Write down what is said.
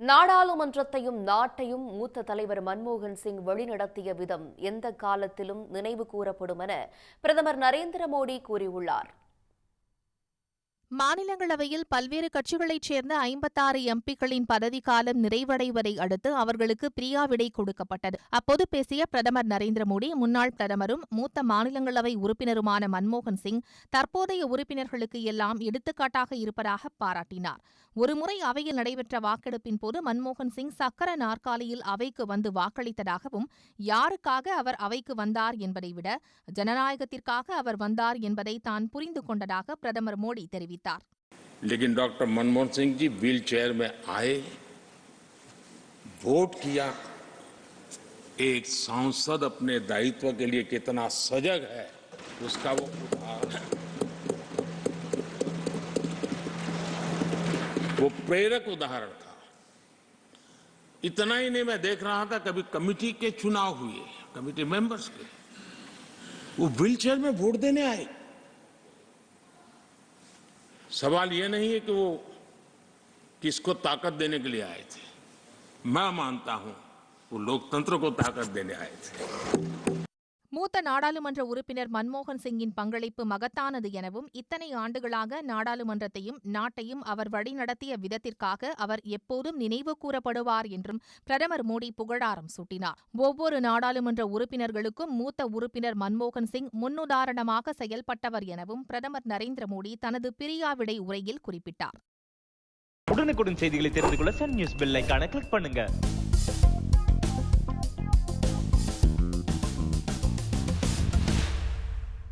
நாடாளுமன்றத்தையும் நாட்டையும் மூத்த தலைவர் மன்மோகன் சிங் வழிநடத்திய விதம் எந்த காலத்திலும் நினைவு கூறப்படும் என பிரதமர் நரேந்திர மோடி கூறியுள்ளார். மாநிலங்களவையில் பல்வேறு கட்சிகளைச் சேர்ந்த ஐம்பத்தாறு எம்பிக்களின் பதவிக்காலம் நிறைவடைவதை அடுத்து அவர்களுக்கு பிரியா விடை கொடுக்கப்பட்டது. அப்போது பேசிய பிரதமர் நரேந்திர மோடி முன்னாள் பிரதமரும் மூத்த மாநிலங்களவை உறுப்பினருமான மன்மோகன் சிங் தற்போதைய உறுப்பினர்களுக்கு எல்லாம் எடுத்துக்காட்டாக இருப்பதாக பாராட்டினார். ஒருமுறை அவையில் நடைபெற்ற வாக்கெடுப்பின் போது மன்மோகன் சிங் சக்கர நாற்காலியில் அவைக்கு வந்து வாக்களித்ததாகவும் யாருக்காக அவர் அவைக்கு வந்தார் என்பதை விட ஜனநாயகத்திற்காக அவர் வந்தார் என்பதை தான் புரிந்து கொண்டதாக பிரதமர் மோடி தெரிவித்தார். लेकिन doctor Manmohan Singh ji wheel chair में आए, वोट किया। एक सांसद अपने दायित्व के लिए कितना सजग है, उसका वो वो प्रेरक उदाहरण था। इतना ही नहीं, मैं देख रहा था कभी कमिटी के चुनाव हुए, कमिटी मेंबर्स के। वो व्हील चेयर में वोट देने आए। सवाल ये नहीं है कि वो किसको ताकत देने के लिए आए थे। मैं मानता हूँ वो लोकतंत्र को ताकत देने आए थे। மூத்த நாடாளுமன்ற உறுப்பினர் மன்மோகன் சிங்கின் பங்களிப்பு மகத்தானது எனவும் இத்தனை ஆண்டுகளாக நாடாளுமன்றத்தையும் நாட்டையும் அவர் வழிநடத்திய விதத்திற்காக அவர் எப்போதும் நினைவு கூறப்படுவார் என்றும் பிரதமர் மோடி புகழாரம் சூட்டினார். ஒவ்வொரு நாடாளுமன்ற உறுப்பினர்களுக்கும் மூத்த உறுப்பினர் மன்மோகன் சிங் முன்னுதாரணமாக செயல்பட்டவர் எனவும் பிரதமர் நரேந்திர மோடி தனது பிரியாவிடை உரையில் குறிப்பிட்டார். உடனுக்குடன் செய்திகளை தெரிந்து கொள்ள சன் நியூஸ் பெல்லைக்கான கிளிக் பண்ணுங்க.